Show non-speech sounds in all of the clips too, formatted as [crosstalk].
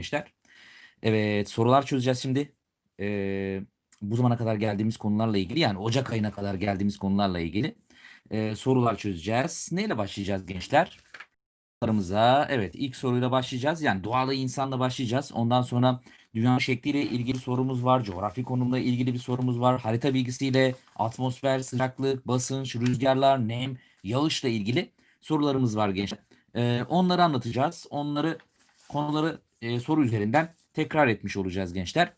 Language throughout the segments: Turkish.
gençler. Evet sorular çözeceğiz şimdi. Ee, bu zamana kadar geldiğimiz konularla ilgili yani Ocak ayına kadar geldiğimiz konularla ilgili e, sorular çözeceğiz. Neyle başlayacağız gençler? Sorularımıza evet ilk soruyla başlayacağız. Yani doğalı insanla başlayacağız. Ondan sonra dünya şekliyle ilgili sorumuz var. Coğrafi konumla ilgili bir sorumuz var. Harita bilgisiyle atmosfer, sıcaklık, basınç, rüzgarlar, nem, yağışla ilgili sorularımız var gençler. Ee, onları anlatacağız. Onları konuları e, soru üzerinden tekrar etmiş olacağız gençler.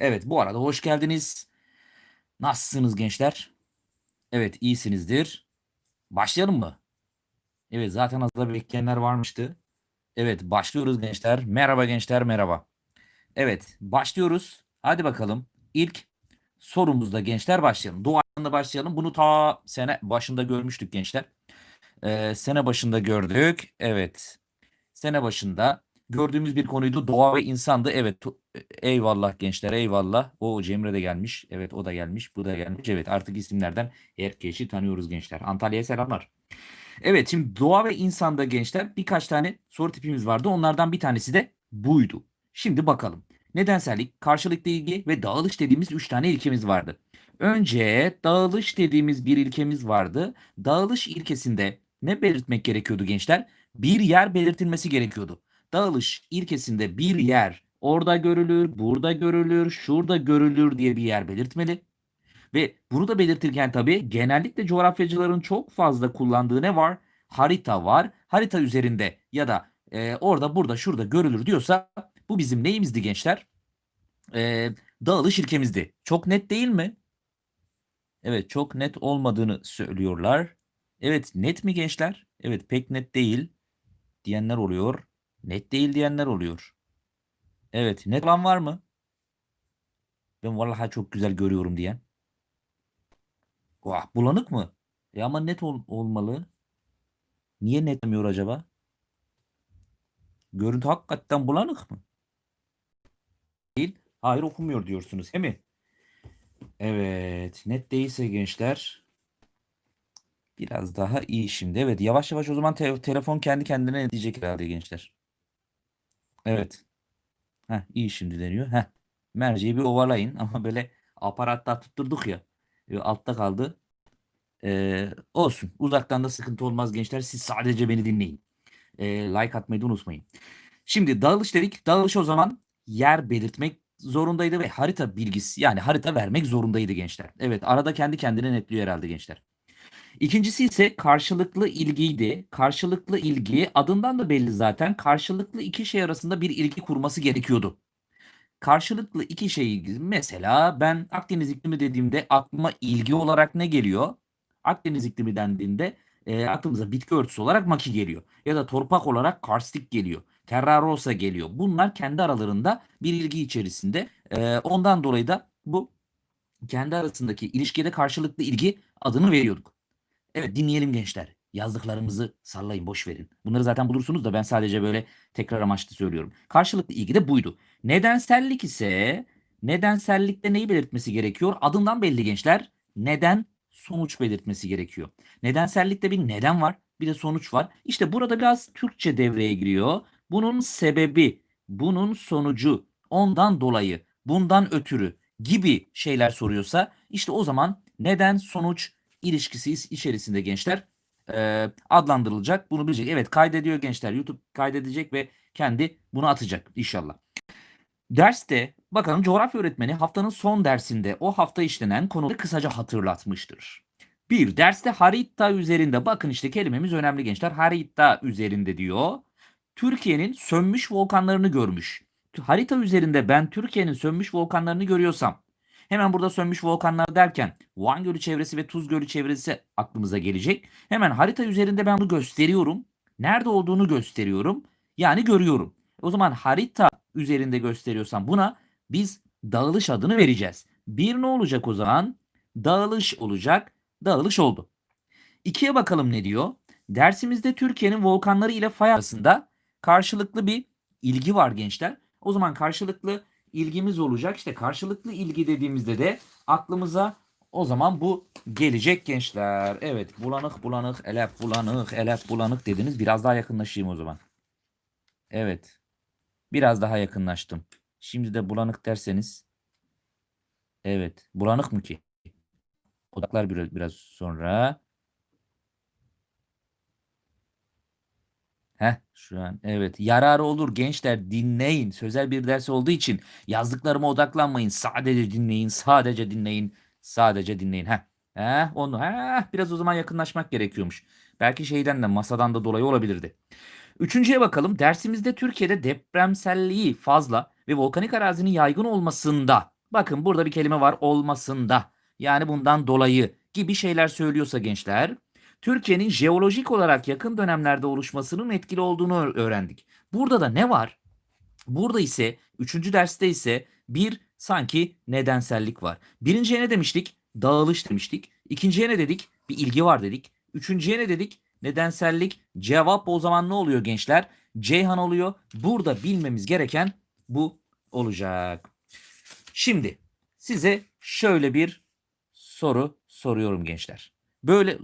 Evet bu arada hoş geldiniz. Nasılsınız gençler? Evet iyisinizdir. Başlayalım mı? Evet zaten hazırda bekleyenler varmıştı. Evet başlıyoruz gençler. Merhaba gençler merhaba. Evet başlıyoruz. Hadi bakalım. İlk sorumuzda gençler başlayalım. Doğayla başlayalım. Bunu ta sene başında görmüştük gençler. Ee, sene başında gördük. Evet. Sene başında gördüğümüz bir konuydu. Doğa ve insandı. Evet. tu- Eyvallah gençler eyvallah. O Cemre de gelmiş. Evet o da gelmiş. Bu da gelmiş. Evet artık isimlerden herkesi tanıyoruz gençler. Antalya'ya selamlar. Evet şimdi doğa ve insanda gençler birkaç tane soru tipimiz vardı. Onlardan bir tanesi de buydu. Şimdi bakalım. Nedensellik, karşılıklı ilgi ve dağılış dediğimiz üç tane ilkemiz vardı. Önce dağılış dediğimiz bir ilkemiz vardı. Dağılış ilkesinde ne belirtmek gerekiyordu gençler? Bir yer belirtilmesi gerekiyordu. Dağılış ilkesinde bir yer orada görülür, burada görülür, şurada görülür diye bir yer belirtmeli. Ve bunu da belirtirken tabii genellikle coğrafyacıların çok fazla kullandığı ne var? Harita var. Harita üzerinde ya da e, orada burada şurada görülür diyorsa bu bizim neyimizdi gençler? E, dağılış ilkemizdi. Çok net değil mi? Evet çok net olmadığını söylüyorlar. Evet net mi gençler? Evet pek net değil diyenler oluyor. Net değil diyenler oluyor. Evet net olan var mı? Ben vallahi çok güzel görüyorum diyen. Vah, bulanık mı? E ama net ol- olmalı. Niye netlemiyor acaba? Görüntü hakikaten bulanık mı? Değil. Hayır okumuyor diyorsunuz, değil mi? Evet, net değilse gençler biraz daha iyi şimdi. Evet, yavaş yavaş o zaman te- telefon kendi kendine ne diyecek herhalde gençler. Evet. Heh, iyi şimdi deniyor. Heh. Merceği bir ovalayın [laughs] ama böyle aparatta tutturduk ya. e, Altta kaldı. Ee, olsun. Uzaktan da sıkıntı olmaz gençler. Siz sadece beni dinleyin. Ee, like atmayı da unutmayın. Şimdi dağılış dedik. Dağılış o zaman yer belirtmek zorundaydı ve harita bilgisi yani harita vermek zorundaydı gençler. Evet arada kendi kendine netliyor herhalde gençler. İkincisi ise karşılıklı ilgiydi. Karşılıklı ilgi adından da belli zaten. Karşılıklı iki şey arasında bir ilgi kurması gerekiyordu. Karşılıklı iki şey mesela ben Akdeniz iklimi dediğimde aklıma ilgi olarak ne geliyor? Akdeniz iklimi dendiğinde e, aklımıza bitki örtüsü olarak maki geliyor. Ya da torpak olarak karstik geliyor. Terra rosa geliyor. Bunlar kendi aralarında bir ilgi içerisinde. E, ondan dolayı da bu kendi arasındaki ilişkide karşılıklı ilgi adını veriyorduk. Evet dinleyelim gençler. Yazdıklarımızı sallayın boş verin. Bunları zaten bulursunuz da ben sadece böyle tekrar amaçlı söylüyorum. Karşılıklı ilgi de buydu. Nedensellik ise nedensellikte neyi belirtmesi gerekiyor? Adından belli gençler. Neden sonuç belirtmesi gerekiyor. Nedensellikte bir neden var, bir de sonuç var. İşte burada biraz Türkçe devreye giriyor. Bunun sebebi, bunun sonucu, ondan dolayı, bundan ötürü gibi şeyler soruyorsa işte o zaman neden sonuç ilişkisi içerisinde gençler e, adlandırılacak. Bunu bilecek. Evet kaydediyor gençler. YouTube kaydedecek ve kendi bunu atacak inşallah. Derste bakalım coğrafya öğretmeni haftanın son dersinde o hafta işlenen konuları kısaca hatırlatmıştır. Bir derste harita üzerinde bakın işte kelimemiz önemli gençler. Harita üzerinde diyor. Türkiye'nin sönmüş volkanlarını görmüş. Harita üzerinde ben Türkiye'nin sönmüş volkanlarını görüyorsam hemen burada sönmüş volkanlar derken Van Gölü çevresi ve Tuz Gölü çevresi aklımıza gelecek. Hemen harita üzerinde ben bunu gösteriyorum. Nerede olduğunu gösteriyorum. Yani görüyorum. O zaman harita üzerinde gösteriyorsam buna biz dağılış adını vereceğiz. Bir ne olacak o zaman? Dağılış olacak. Dağılış oldu. İkiye bakalım ne diyor? Dersimizde Türkiye'nin volkanları ile fay arasında karşılıklı bir ilgi var gençler. O zaman karşılıklı ilgimiz olacak. İşte karşılıklı ilgi dediğimizde de aklımıza o zaman bu gelecek gençler. Evet bulanık bulanık, elef bulanık, elef bulanık dediniz. Biraz daha yakınlaşayım o zaman. Evet. Biraz daha yakınlaştım. Şimdi de bulanık derseniz. Evet. Bulanık mı ki? Odaklar biraz, biraz sonra. Heh, şu an evet. Yararı olur gençler dinleyin. Sözel bir ders olduğu için yazdıklarıma odaklanmayın. Sadece dinleyin, sadece dinleyin, sadece dinleyin. Heh. Heh, onu heh, biraz o zaman yakınlaşmak gerekiyormuş. Belki şeyden de masadan da dolayı olabilirdi. Üçüncüye bakalım. Dersimizde Türkiye'de depremselliği fazla ve volkanik arazinin yaygın olmasında. Bakın burada bir kelime var olmasında. Yani bundan dolayı gibi şeyler söylüyorsa gençler. Türkiye'nin jeolojik olarak yakın dönemlerde oluşmasının etkili olduğunu öğrendik. Burada da ne var? Burada ise üçüncü derste ise bir sanki nedensellik var. Birinciye ne demiştik? Dağılış demiştik. İkinciye ne dedik? Bir ilgi var dedik. Üçüncüye ne dedik? Nedensellik. Cevap o zaman ne oluyor gençler? Ceyhan oluyor. Burada bilmemiz gereken bu olacak. Şimdi size şöyle bir soru soruyorum gençler. Böyle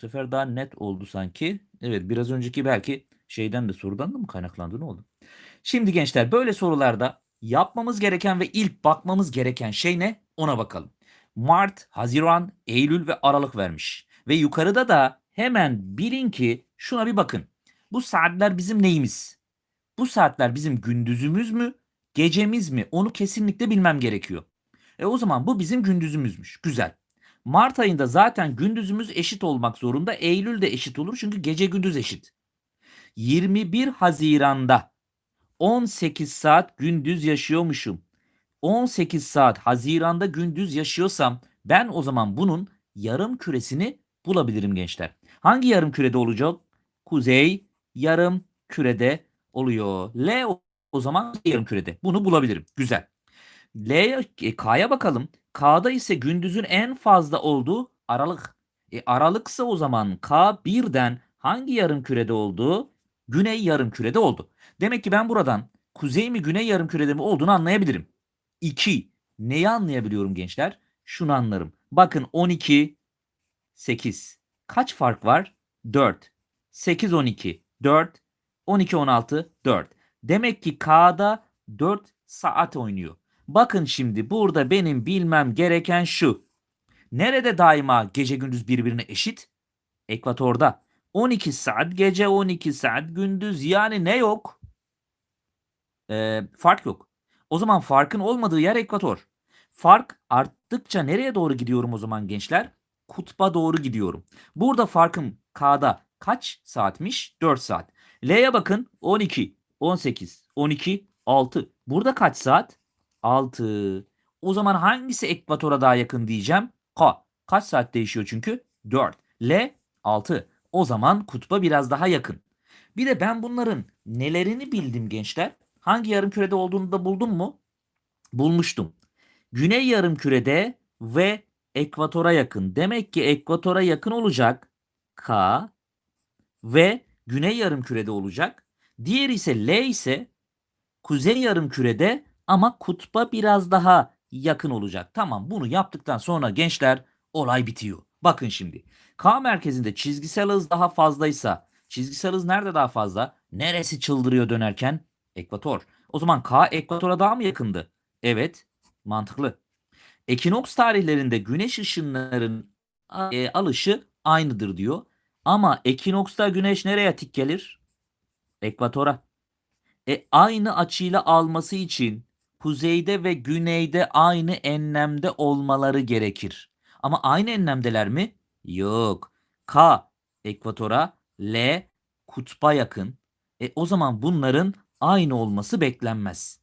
sefer daha net oldu sanki. Evet biraz önceki belki şeyden de sorudan da mı kaynaklandı ne oldu? Şimdi gençler böyle sorularda yapmamız gereken ve ilk bakmamız gereken şey ne? Ona bakalım. Mart, Haziran, Eylül ve Aralık vermiş. Ve yukarıda da hemen bilin ki şuna bir bakın. Bu saatler bizim neyimiz? Bu saatler bizim gündüzümüz mü, gecemiz mi? Onu kesinlikle bilmem gerekiyor. E o zaman bu bizim gündüzümüzmüş. Güzel. Mart ayında zaten gündüzümüz eşit olmak zorunda. Eylül de eşit olur çünkü gece gündüz eşit. 21 Haziran'da 18 saat gündüz yaşıyormuşum. 18 saat Haziran'da gündüz yaşıyorsam ben o zaman bunun yarım küresini bulabilirim gençler. Hangi yarım kürede olacak? Kuzey yarım kürede oluyor. L o- zaman yarım kürede. Bunu bulabilirim. Güzel. L'ye e, K'ya bakalım. K'da ise gündüzün en fazla olduğu Aralık. E, Aralıksa o zaman K birden hangi yarım kürede oldu? Güney yarım kürede oldu. Demek ki ben buradan kuzey mi güney yarım kürede mi olduğunu anlayabilirim. 2. Neyi anlayabiliyorum gençler? Şunu anlarım. Bakın 12 8. Kaç fark var? 4. 8 12 4 12 16 4. Demek ki K'da 4 saat oynuyor. Bakın şimdi burada benim bilmem gereken şu. Nerede daima gece gündüz birbirine eşit? Ekvatorda. 12 saat gece 12 saat gündüz yani ne yok? Ee, fark yok. O zaman farkın olmadığı yer ekvator. Fark arttıkça nereye doğru gidiyorum o zaman gençler? Kutba doğru gidiyorum. Burada farkım K'da kaç saatmiş? 4 saat. L'ye bakın 12, 18, 12, 6. Burada kaç saat? 6. O zaman hangisi ekvatora daha yakın diyeceğim? K. Kaç saat değişiyor çünkü? 4. L 6. O zaman kutba biraz daha yakın. Bir de ben bunların nelerini bildim gençler? Hangi yarım kürede olduğunu da buldum mu? Bulmuştum. Güney yarım kürede ve ekvatora yakın. Demek ki ekvatora yakın olacak K ve güney yarım kürede olacak. Diğeri ise L ise kuzey yarım kürede ama kutba biraz daha yakın olacak. Tamam bunu yaptıktan sonra gençler olay bitiyor. Bakın şimdi. K merkezinde çizgisel hız daha fazlaysa çizgisel hız nerede daha fazla? Neresi çıldırıyor dönerken? Ekvator. O zaman K ekvatora daha mı yakındı? Evet. Mantıklı. Ekinoks tarihlerinde güneş ışınlarının e, alışı aynıdır diyor. Ama ekinoksta güneş nereye tik gelir? Ekvatora. E aynı açıyla alması için kuzeyde ve güneyde aynı enlemde olmaları gerekir. Ama aynı enlemdeler mi? Yok. K ekvatora, L kutba yakın. E o zaman bunların aynı olması beklenmez.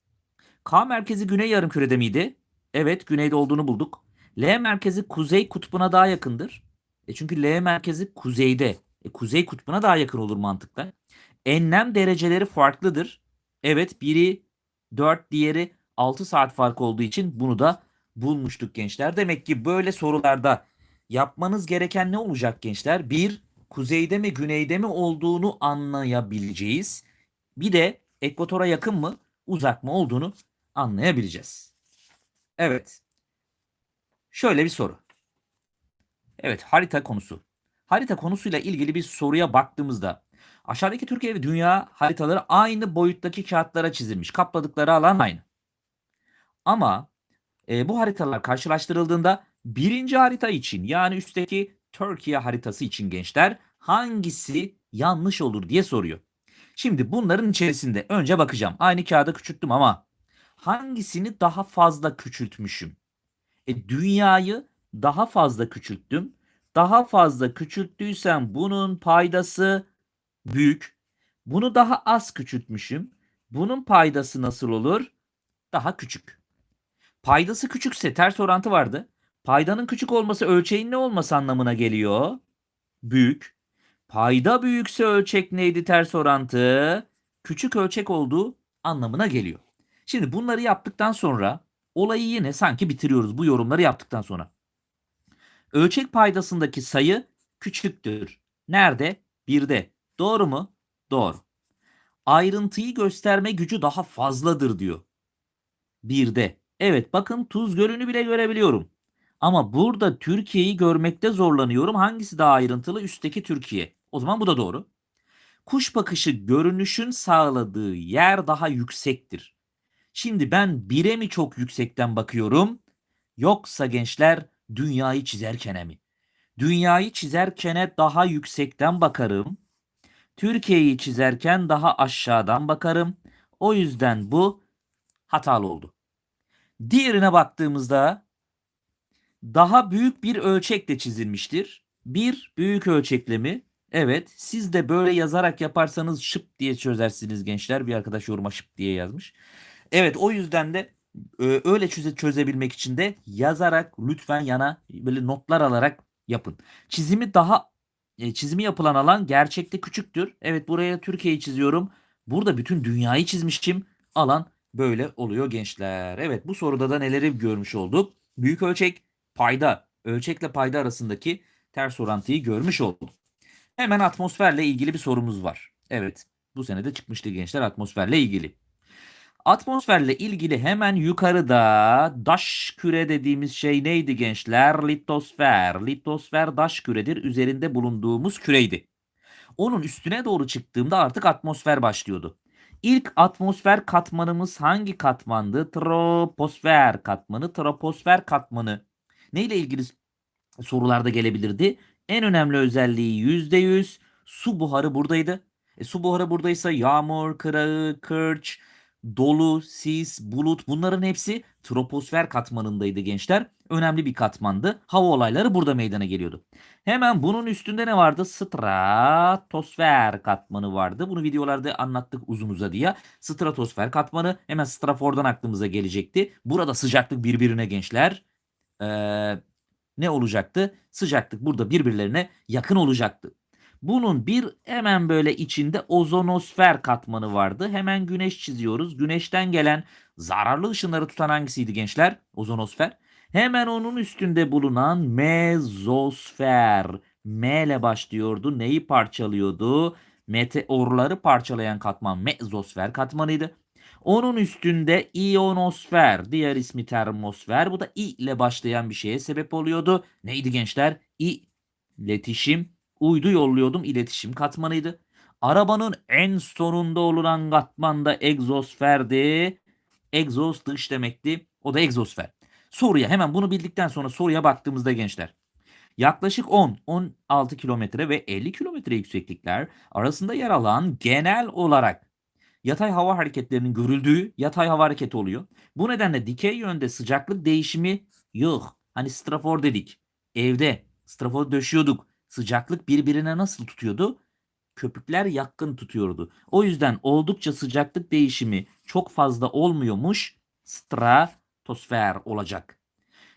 K merkezi güney yarımkürede miydi? Evet, güneyde olduğunu bulduk. L merkezi kuzey kutbuna daha yakındır. E çünkü L merkezi kuzeyde. E kuzey kutbuna daha yakın olur mantıkla. Enlem dereceleri farklıdır. Evet, biri 4, diğeri 6 saat fark olduğu için bunu da bulmuştuk gençler. Demek ki böyle sorularda yapmanız gereken ne olacak gençler? Bir, kuzeyde mi güneyde mi olduğunu anlayabileceğiz. Bir de ekvatora yakın mı uzak mı olduğunu anlayabileceğiz. Evet. Şöyle bir soru. Evet harita konusu. Harita konusuyla ilgili bir soruya baktığımızda Aşağıdaki Türkiye ve dünya haritaları aynı boyuttaki kağıtlara çizilmiş. Kapladıkları alan aynı. Ama e, bu haritalar karşılaştırıldığında birinci harita için yani üstteki Türkiye haritası için gençler hangisi yanlış olur diye soruyor. Şimdi bunların içerisinde önce bakacağım. Aynı kağıda küçülttüm ama hangisini daha fazla küçültmüşüm? E, dünyayı daha fazla küçülttüm. Daha fazla küçülttüysem bunun paydası büyük. Bunu daha az küçültmüşüm. Bunun paydası nasıl olur? Daha küçük. Paydası küçükse ters orantı vardı. Paydanın küçük olması ölçeğin ne olması anlamına geliyor? Büyük. Payda büyükse ölçek neydi ters orantı? Küçük ölçek olduğu anlamına geliyor. Şimdi bunları yaptıktan sonra olayı yine sanki bitiriyoruz bu yorumları yaptıktan sonra. Ölçek paydasındaki sayı küçüktür. Nerede? Birde. Doğru mu? Doğru. Ayrıntıyı gösterme gücü daha fazladır diyor. Birde. Evet bakın Tuz Gölü'nü bile görebiliyorum. Ama burada Türkiye'yi görmekte zorlanıyorum. Hangisi daha ayrıntılı? Üstteki Türkiye. O zaman bu da doğru. Kuş bakışı görünüşün sağladığı yer daha yüksektir. Şimdi ben bire mi çok yüksekten bakıyorum? Yoksa gençler dünyayı çizerkene mi? Dünyayı çizerkene daha yüksekten bakarım. Türkiye'yi çizerken daha aşağıdan bakarım. O yüzden bu hatalı oldu. Diğerine baktığımızda daha büyük bir ölçekle çizilmiştir. Bir büyük ölçekle mi? Evet. Siz de böyle yazarak yaparsanız şıp diye çözersiniz gençler. Bir arkadaş yoruma şıp diye yazmış. Evet o yüzden de e, öyle çöze, çözebilmek için de yazarak lütfen yana böyle notlar alarak yapın. Çizimi daha e, çizimi yapılan alan gerçekte küçüktür. Evet buraya Türkiye'yi çiziyorum. Burada bütün dünyayı çizmişim. Alan böyle oluyor gençler. Evet bu soruda da neleri görmüş olduk? Büyük ölçek, payda, ölçekle payda arasındaki ters orantıyı görmüş olduk. Hemen atmosferle ilgili bir sorumuz var. Evet bu sene de çıkmıştı gençler atmosferle ilgili. Atmosferle ilgili hemen yukarıda daş küre dediğimiz şey neydi gençler? Litosfer. Litosfer daş küredir. Üzerinde bulunduğumuz küreydi. Onun üstüne doğru çıktığımda artık atmosfer başlıyordu. İlk atmosfer katmanımız hangi katmandı? Troposfer katmanı. Troposfer katmanı. Neyle ilgili sorularda gelebilirdi? En önemli özelliği %100 su buharı buradaydı. E, su buharı buradaysa yağmur, kırağı, kırç, dolu, sis, bulut bunların hepsi troposfer katmanındaydı gençler. Önemli bir katmandı. Hava olayları burada meydana geliyordu. Hemen bunun üstünde ne vardı? Stratosfer katmanı vardı. Bunu videolarda anlattık uzun uzadıya. Stratosfer katmanı hemen strafordan aklımıza gelecekti. Burada sıcaklık birbirine gençler. Ee, ne olacaktı? Sıcaklık burada birbirlerine yakın olacaktı. Bunun bir hemen böyle içinde ozonosfer katmanı vardı. Hemen güneş çiziyoruz. Güneşten gelen zararlı ışınları tutan hangisiydi gençler? Ozonosfer. Hemen onun üstünde bulunan mezosfer. M ile başlıyordu. Neyi parçalıyordu? Meteorları parçalayan katman mezosfer katmanıydı. Onun üstünde iyonosfer, diğer ismi termosfer. Bu da i ile başlayan bir şeye sebep oluyordu. Neydi gençler? İletişim, uydu yolluyordum iletişim katmanıydı. Arabanın en sonunda olunan katman da egzosferdi. Egzoz dış demekti. O da egzosfer. Soruya hemen bunu bildikten sonra soruya baktığımızda gençler. Yaklaşık 10-16 kilometre ve 50 kilometre yükseklikler arasında yer alan genel olarak yatay hava hareketlerinin görüldüğü yatay hava hareketi oluyor. Bu nedenle dikey yönde sıcaklık değişimi yok. Hani strafor dedik. Evde strafor döşüyorduk. Sıcaklık birbirine nasıl tutuyordu? Köpükler yakın tutuyordu. O yüzden oldukça sıcaklık değişimi çok fazla olmuyormuş. Stratosfer olacak.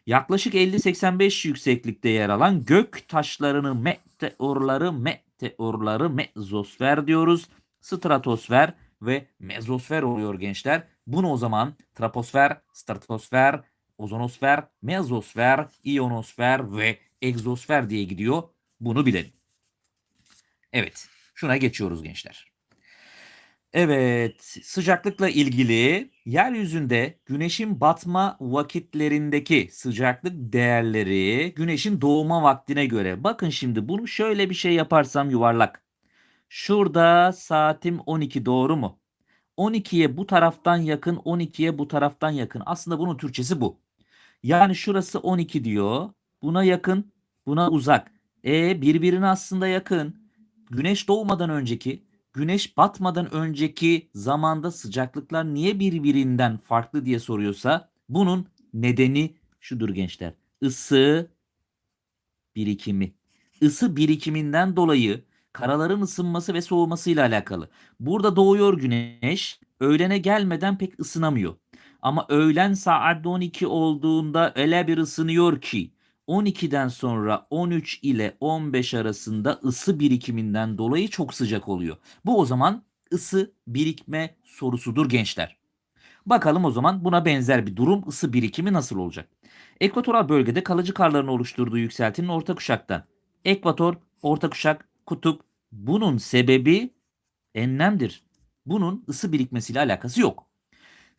Yaklaşık 50-85 yükseklikte yer alan gök taşlarının meteorları meteorları mezosfer diyoruz. Stratosfer ve mezosfer oluyor gençler. Bunu o zaman troposfer, stratosfer, ozonosfer, mezosfer, iyonosfer ve egzosfer diye gidiyor. Bunu bilelim. Evet, şuna geçiyoruz gençler. Evet, sıcaklıkla ilgili yeryüzünde güneşin batma vakitlerindeki sıcaklık değerleri güneşin doğuma vaktine göre. Bakın şimdi bunu şöyle bir şey yaparsam yuvarlak. Şurada saatim 12 doğru mu? 12'ye bu taraftan yakın, 12'ye bu taraftan yakın. Aslında bunun Türkçesi bu. Yani şurası 12 diyor. Buna yakın, buna uzak. E birbirine aslında yakın. Güneş doğmadan önceki, güneş batmadan önceki zamanda sıcaklıklar niye birbirinden farklı diye soruyorsa bunun nedeni şudur gençler. Isı birikimi. Isı birikiminden dolayı karaların ısınması ve soğumasıyla alakalı. Burada doğuyor güneş, öğlene gelmeden pek ısınamıyor. Ama öğlen saat 12 olduğunda öyle bir ısınıyor ki 12'den sonra 13 ile 15 arasında ısı birikiminden dolayı çok sıcak oluyor. Bu o zaman ısı birikme sorusudur gençler. Bakalım o zaman buna benzer bir durum ısı birikimi nasıl olacak? Ekvatoral bölgede kalıcı karların oluşturduğu yükseltinin orta kuşaktan. Ekvator, orta kuşak, kutup. Bunun sebebi enlemdir. Bunun ısı birikmesiyle alakası yok.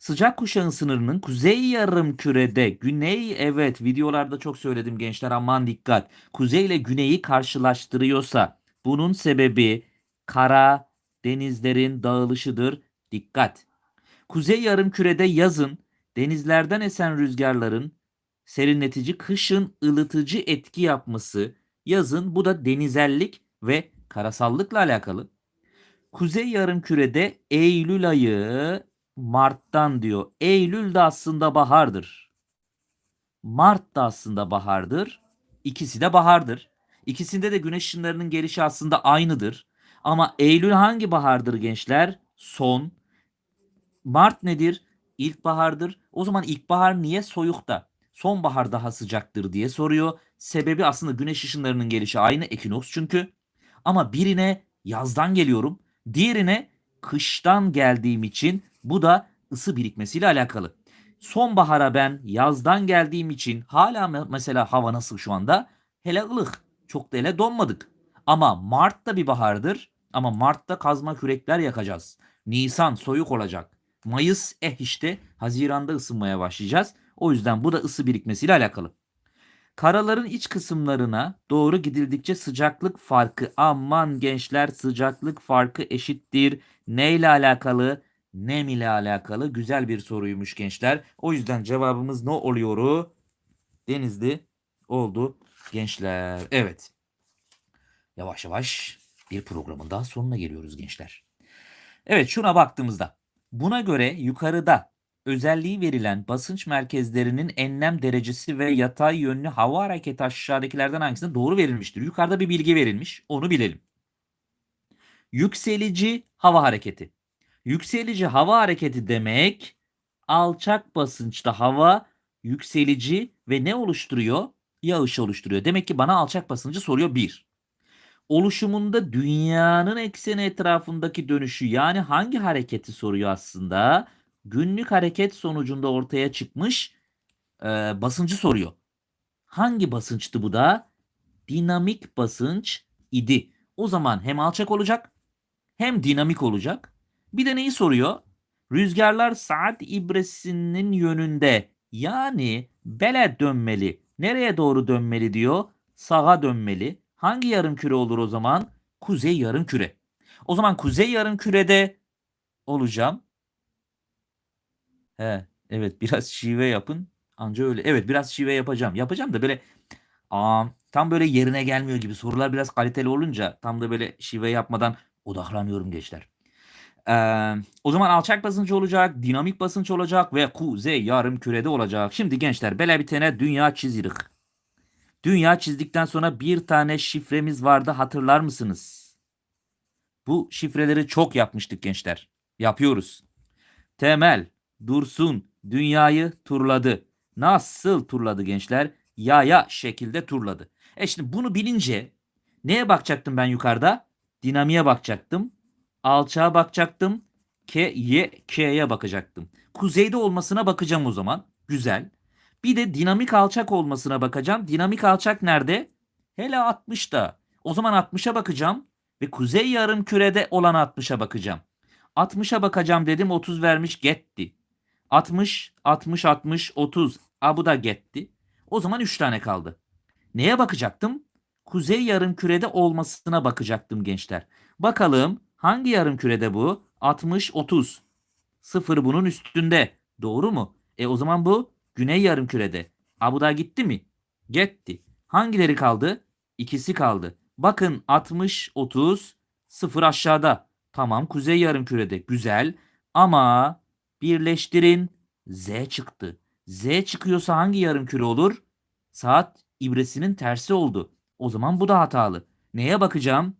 Sıcak kuşağın sınırının kuzey yarım kürede güney evet videolarda çok söyledim gençler aman dikkat. Kuzey ile güneyi karşılaştırıyorsa bunun sebebi kara denizlerin dağılışıdır. Dikkat. Kuzey yarım kürede yazın denizlerden esen rüzgarların serinletici kışın ılıtıcı etki yapması yazın bu da denizellik ve karasallıkla alakalı. Kuzey yarımkürede Eylül ayı Mart'tan diyor. Eylül de aslında bahardır. Mart da aslında bahardır. İkisi de bahardır. İkisinde de güneş ışınlarının gelişi aslında aynıdır. Ama Eylül hangi bahardır gençler? Son. Mart nedir? İlkbahardır. O zaman ilkbahar niye soyukta? Sonbahar daha sıcaktır diye soruyor. Sebebi aslında güneş ışınlarının gelişi aynı ekinoks çünkü. Ama birine yazdan geliyorum, diğerine kıştan geldiğim için bu da ısı birikmesiyle alakalı. Sonbahara ben yazdan geldiğim için hala me- mesela hava nasıl şu anda? Hele ılık. Çok da hele donmadık. Ama Mart da bir bahardır. Ama Mart'ta kazma kürekler yakacağız. Nisan soyuk olacak. Mayıs eh işte Haziran'da ısınmaya başlayacağız. O yüzden bu da ısı birikmesiyle alakalı. Karaların iç kısımlarına doğru gidildikçe sıcaklık farkı aman gençler sıcaklık farkı eşittir. Neyle alakalı? Nem ile alakalı güzel bir soruymuş gençler. O yüzden cevabımız ne oluyor? Denizli oldu gençler. Evet. Yavaş yavaş bir programın daha sonuna geliyoruz gençler. Evet şuna baktığımızda buna göre yukarıda özelliği verilen basınç merkezlerinin enlem derecesi ve yatay yönlü hava hareketi aşağıdakilerden hangisine doğru verilmiştir? Yukarıda bir bilgi verilmiş. Onu bilelim. Yükselici hava hareketi. Yükselici hava hareketi demek alçak basınçta hava yükselici ve ne oluşturuyor? Yağış oluşturuyor. Demek ki bana alçak basıncı soruyor bir. Oluşumunda dünyanın ekseni etrafındaki dönüşü yani hangi hareketi soruyor aslında? Günlük hareket sonucunda ortaya çıkmış e, basıncı soruyor. Hangi basınçtı bu da? Dinamik basınç idi. O zaman hem alçak olacak hem dinamik olacak. Bir de neyi soruyor? Rüzgarlar saat ibresinin yönünde yani bele dönmeli. Nereye doğru dönmeli diyor? Sağa dönmeli. Hangi yarım küre olur o zaman? Kuzey yarım küre. O zaman kuzey yarım kürede olacağım. He, evet biraz şive yapın. Anca öyle. Evet biraz şive yapacağım. Yapacağım da böyle aa, tam böyle yerine gelmiyor gibi. Sorular biraz kaliteli olunca tam da böyle şive yapmadan odaklanıyorum gençler. Ee, o zaman alçak basınç olacak, dinamik basınç olacak ve kuzey yarım kürede olacak. Şimdi gençler böyle bir tane dünya çizirik. Dünya çizdikten sonra bir tane şifremiz vardı hatırlar mısınız? Bu şifreleri çok yapmıştık gençler. Yapıyoruz. Temel, Dursun dünyayı turladı. Nasıl turladı gençler? Yaya şekilde turladı. E şimdi bunu bilince neye bakacaktım ben yukarıda? Dinamiğe bakacaktım. Alçağa bakacaktım. K, Y, K'ye bakacaktım. Kuzeyde olmasına bakacağım o zaman. Güzel. Bir de dinamik alçak olmasına bakacağım. Dinamik alçak nerede? Hele 60'da. O zaman 60'a bakacağım ve kuzey yarım kürede olan 60'a bakacağım. 60'a bakacağım dedim 30 vermiş gitti. 60, 60, 60, 30. A bu da gitti. O zaman 3 tane kaldı. Neye bakacaktım? Kuzey yarım kürede olmasına bakacaktım gençler. Bakalım hangi yarım kürede bu? 60 30. Sıfır bunun üstünde. Doğru mu? E o zaman bu güney yarım kürede. Ha bu da gitti mi? Gitti. Hangileri kaldı? İkisi kaldı. Bakın 60 30 sıfır aşağıda. Tamam kuzey yarım kürede. Güzel. Ama birleştirin Z çıktı. Z çıkıyorsa hangi yarım küre olur? Saat ibresinin tersi oldu. O zaman bu da hatalı. Neye bakacağım?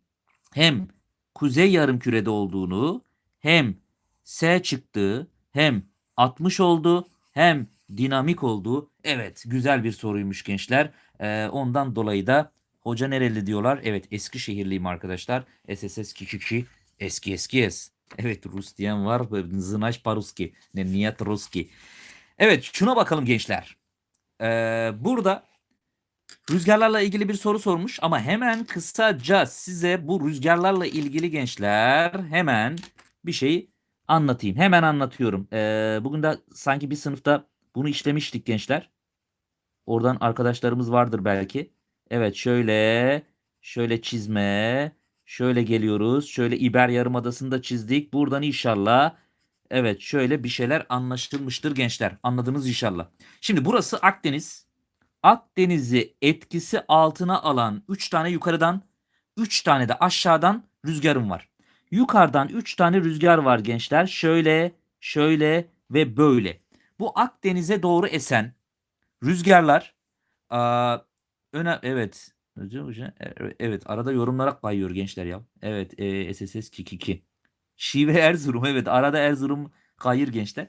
Hem kuzey yarım kürede olduğunu hem S çıktı hem 60 oldu hem dinamik oldu. Evet güzel bir soruymuş gençler. Ee, ondan dolayı da hoca nereli diyorlar. Evet Eskişehirliyim arkadaşlar. SSS Kikiki eski eski es. Evet Rus diyen var. Znaş Paruski. Ne niyet Ruski. Evet şuna bakalım gençler. Ee, burada rüzgarlarla ilgili bir soru sormuş ama hemen kısaca size bu rüzgarlarla ilgili gençler hemen bir şey anlatayım. Hemen anlatıyorum. Ee, bugün de sanki bir sınıfta bunu işlemiştik gençler. Oradan arkadaşlarımız vardır belki. Evet şöyle şöyle çizme şöyle geliyoruz. Şöyle İber Yarımadası'nı da çizdik. Buradan inşallah evet şöyle bir şeyler anlaşılmıştır gençler. Anladınız inşallah. Şimdi burası Akdeniz. Akdeniz'i etkisi altına alan 3 tane yukarıdan 3 tane de aşağıdan rüzgarım var. Yukarıdan 3 tane rüzgar var gençler. Şöyle, şöyle ve böyle. Bu Akdeniz'e doğru esen rüzgarlar aa, öne evet evet arada yorumlara kayıyor gençler ya. Evet e, SSS 22. Şive Erzurum evet arada Erzurum kayır gençler.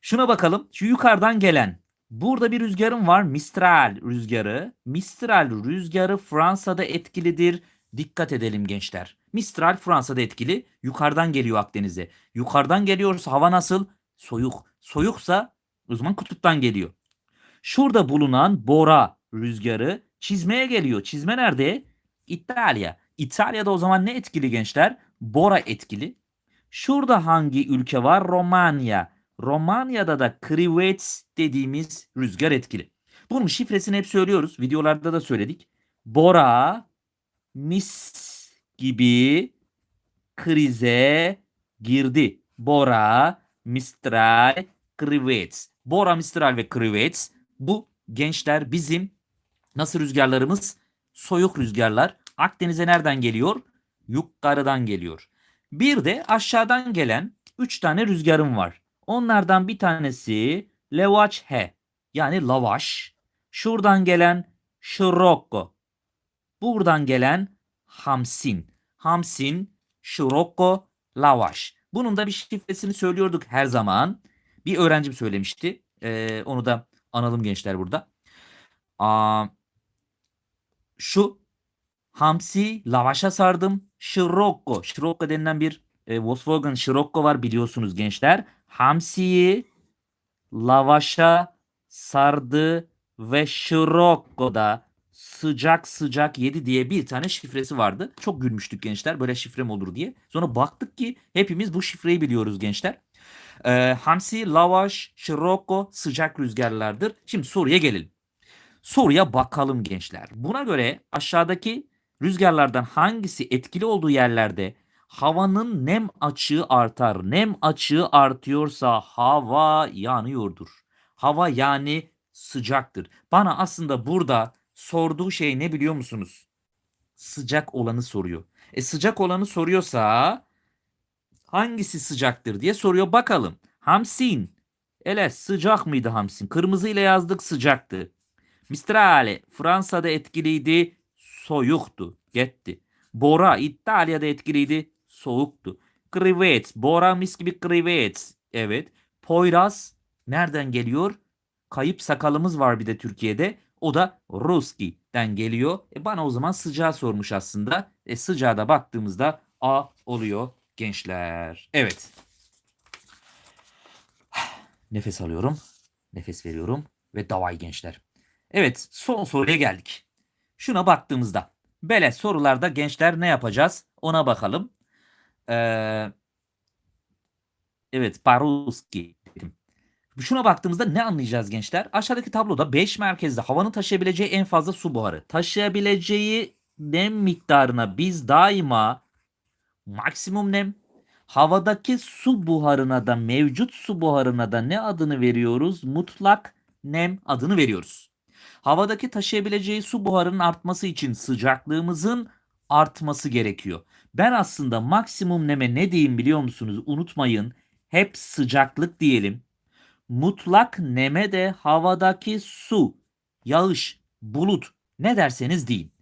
Şuna bakalım. Şu yukarıdan gelen Burada bir rüzgarım var. Mistral rüzgarı. Mistral rüzgarı Fransa'da etkilidir. Dikkat edelim gençler. Mistral Fransa'da etkili. Yukarıdan geliyor Akdeniz'e. Yukarıdan geliyorsa hava nasıl? Soyuk. Soyuksa o zaman kutuptan geliyor. Şurada bulunan Bora rüzgarı çizmeye geliyor. Çizme nerede? İtalya. İtalya'da o zaman ne etkili gençler? Bora etkili. Şurada hangi ülke var? Romanya. Romanya'da da Krivets dediğimiz rüzgar etkili. Bunun şifresini hep söylüyoruz. Videolarda da söyledik. Bora mis gibi krize girdi. Bora, Mistral, Krivets. Bora, Mistral ve Krivets bu gençler bizim nasıl rüzgarlarımız? Soyuk rüzgarlar. Akdeniz'e nereden geliyor? Yukarıdan geliyor. Bir de aşağıdan gelen 3 tane rüzgarım var. Onlardan bir tanesi Levaçhe yani lavaş. Şuradan gelen Şirokko. Buradan gelen Hamsin. Hamsin, Şirokko, lavaş. Bunun da bir şifresini söylüyorduk her zaman. Bir öğrencim söylemişti. Ee, onu da analım gençler burada. Aa, şu hamsi lavaşa sardım. Şirokko. Şirokko denilen bir e, Volkswagen Scirocco var biliyorsunuz gençler. Hamsiyi lavaşa sardı ve Scirocco'da sıcak sıcak yedi diye bir tane şifresi vardı. Çok gülmüştük gençler böyle şifrem olur diye. Sonra baktık ki hepimiz bu şifreyi biliyoruz gençler. Ee, hamsi, lavaş, Scirocco sıcak rüzgarlardır. Şimdi soruya gelelim. Soruya bakalım gençler. Buna göre aşağıdaki rüzgarlardan hangisi etkili olduğu yerlerde havanın nem açığı artar. Nem açığı artıyorsa hava yanıyordur. Hava yani sıcaktır. Bana aslında burada sorduğu şey ne biliyor musunuz? Sıcak olanı soruyor. E sıcak olanı soruyorsa hangisi sıcaktır diye soruyor bakalım. Hamsin. Ele sıcak mıydı Hamsin? Kırmızı ile yazdık sıcaktı. Mistrale Fransa'da etkiliydi, soyuktu. Gitti. Bora İtalya'da etkiliydi, soğuktu. Krivets. Bora mis gibi krivets. Evet. Poyraz nereden geliyor? Kayıp sakalımız var bir de Türkiye'de. O da Ruski'den geliyor. E bana o zaman sıcağı sormuş aslında. E sıcağa da baktığımızda A oluyor gençler. Evet. Nefes alıyorum. Nefes veriyorum. Ve davay gençler. Evet son soruya geldik. Şuna baktığımızda. Böyle sorularda gençler ne yapacağız? Ona bakalım. Ee, evet Paruski dedim. Şuna baktığımızda ne anlayacağız gençler? Aşağıdaki tabloda 5 merkezde havanın taşıyabileceği en fazla su buharı. Taşıyabileceği nem miktarına biz daima maksimum nem. Havadaki su buharına da mevcut su buharına da ne adını veriyoruz? Mutlak nem adını veriyoruz. Havadaki taşıyabileceği su buharının artması için sıcaklığımızın artması gerekiyor. Ben aslında maksimum neme ne diyeyim biliyor musunuz? Unutmayın. Hep sıcaklık diyelim. Mutlak neme de havadaki su, yağış, bulut ne derseniz deyin.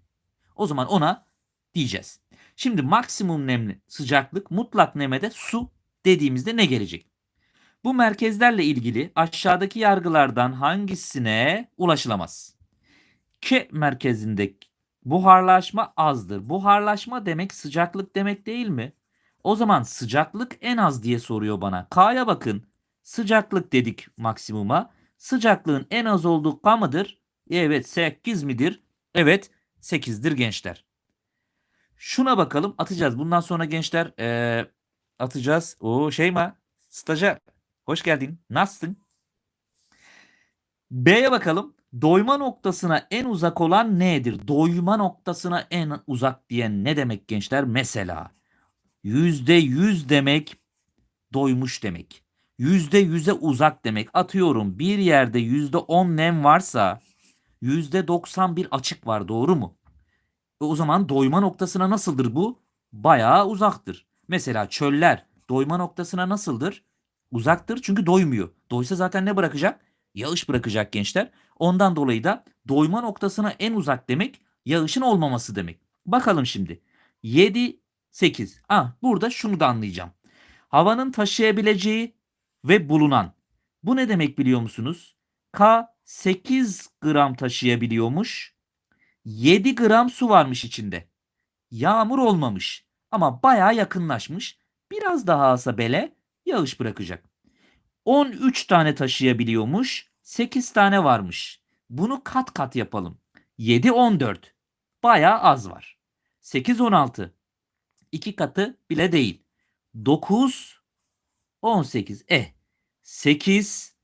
O zaman ona diyeceğiz. Şimdi maksimum nemli sıcaklık, mutlak nemede su dediğimizde ne gelecek? Bu merkezlerle ilgili aşağıdaki yargılardan hangisine ulaşılamaz? K merkezinde buharlaşma azdır. Buharlaşma demek sıcaklık demek değil mi? O zaman sıcaklık en az diye soruyor bana. K'ya bakın. Sıcaklık dedik maksimuma. Sıcaklığın en az olduğu K mıdır? Evet 8 midir? Evet 8'dir gençler. Şuna bakalım atacağız. Bundan sonra gençler eee, atacağız. O Şeyma stajyer hoş geldin. Nasılsın? B'ye bakalım. Doyma noktasına en uzak olan nedir? Doyma noktasına en uzak diyen ne demek gençler? Mesela yüzde yüz demek doymuş demek. Yüzde yüze uzak demek. Atıyorum bir yerde yüzde on nem varsa yüzde doksan bir açık var doğru mu? E o zaman doyma noktasına nasıldır bu? Bayağı uzaktır. Mesela çöller doyma noktasına nasıldır? Uzaktır çünkü doymuyor. Doysa zaten ne bırakacak? Yağış bırakacak gençler. Ondan dolayı da doyma noktasına en uzak demek yağışın olmaması demek. Bakalım şimdi. 7, 8. Ah burada şunu da anlayacağım. Havanın taşıyabileceği ve bulunan. Bu ne demek biliyor musunuz? K 8 gram taşıyabiliyormuş. 7 gram su varmış içinde. Yağmur olmamış ama bayağı yakınlaşmış. Biraz daha alsa bele yağış bırakacak. 13 tane taşıyabiliyormuş. 8 tane varmış. Bunu kat kat yapalım. 7 14. Bayağı az var. 8 16. 2 katı bile değil. 9 18. Eh 8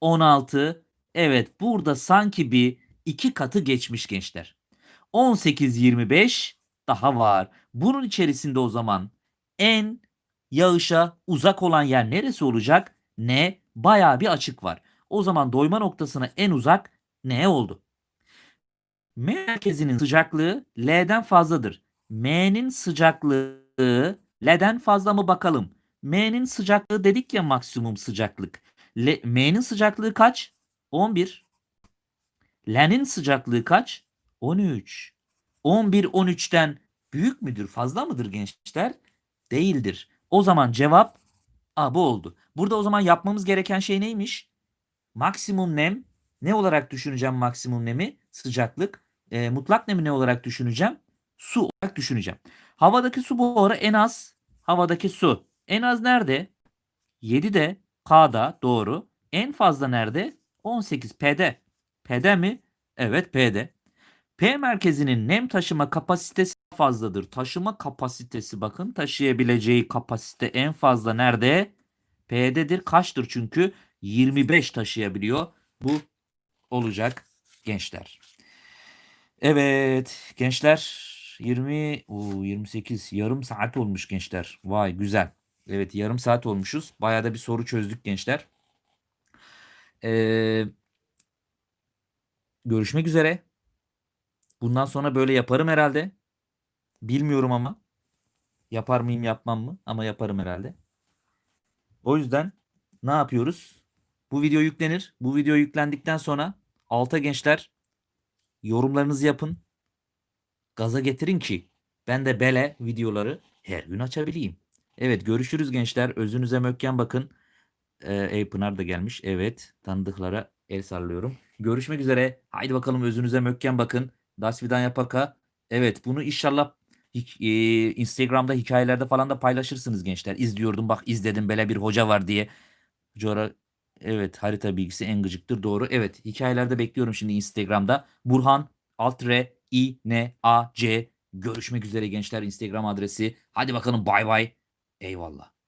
16. Evet burada sanki bir iki katı geçmiş gençler. 18 25 daha var. Bunun içerisinde o zaman en yağışa uzak olan yer neresi olacak? Ne? Bayağı bir açık var. O zaman doyma noktasına en uzak ne oldu? Merkezinin sıcaklığı L'den fazladır. M'nin sıcaklığı L'den fazla mı bakalım? M'nin sıcaklığı dedik ya maksimum sıcaklık. M'nin sıcaklığı kaç? 11. L'nin sıcaklığı kaç? 13. 11 13'ten büyük müdür? Fazla mıdır gençler? Değildir. O zaman cevap A bu oldu. Burada o zaman yapmamız gereken şey neymiş? Maksimum nem ne olarak düşüneceğim maksimum nemi? Sıcaklık. E, mutlak nemi ne olarak düşüneceğim? Su olarak düşüneceğim. Havadaki su buharı en az. Havadaki su. En az nerede? 7'de. K'da doğru. En fazla nerede? 18 P'de. P'de mi? Evet P'de. P merkezinin nem taşıma kapasitesi fazladır. Taşıma kapasitesi bakın taşıyabileceği kapasite en fazla nerede? P'dedir. Kaçtır çünkü? 25 taşıyabiliyor. Bu olacak gençler. Evet gençler 20 oo, 28 yarım saat olmuş gençler. Vay güzel. Evet yarım saat olmuşuz. Bayağı da bir soru çözdük gençler. Ee, görüşmek üzere. Bundan sonra böyle yaparım herhalde. Bilmiyorum ama. Yapar mıyım yapmam mı? Ama yaparım herhalde. O yüzden ne yapıyoruz? Bu video yüklenir. Bu video yüklendikten sonra alta gençler yorumlarınızı yapın. Gaza getirin ki ben de bele videoları her gün açabileyim. Evet görüşürüz gençler. Özünüze mökken bakın. Ee, Ey Pınar da gelmiş. Evet tanıdıklara el sallıyorum. Görüşmek üzere. Haydi bakalım özünüze mökken bakın. Das Vidanya Paka. Evet bunu inşallah e, Instagram'da hikayelerde falan da paylaşırsınız gençler. İzliyordum bak izledim böyle bir hoca var diye. Cora evet harita bilgisi en gıcıktır doğru. Evet hikayelerde bekliyorum şimdi Instagram'da. Burhan Altre I N A C görüşmek üzere gençler Instagram adresi. Hadi bakalım bay bay. Eyvallah.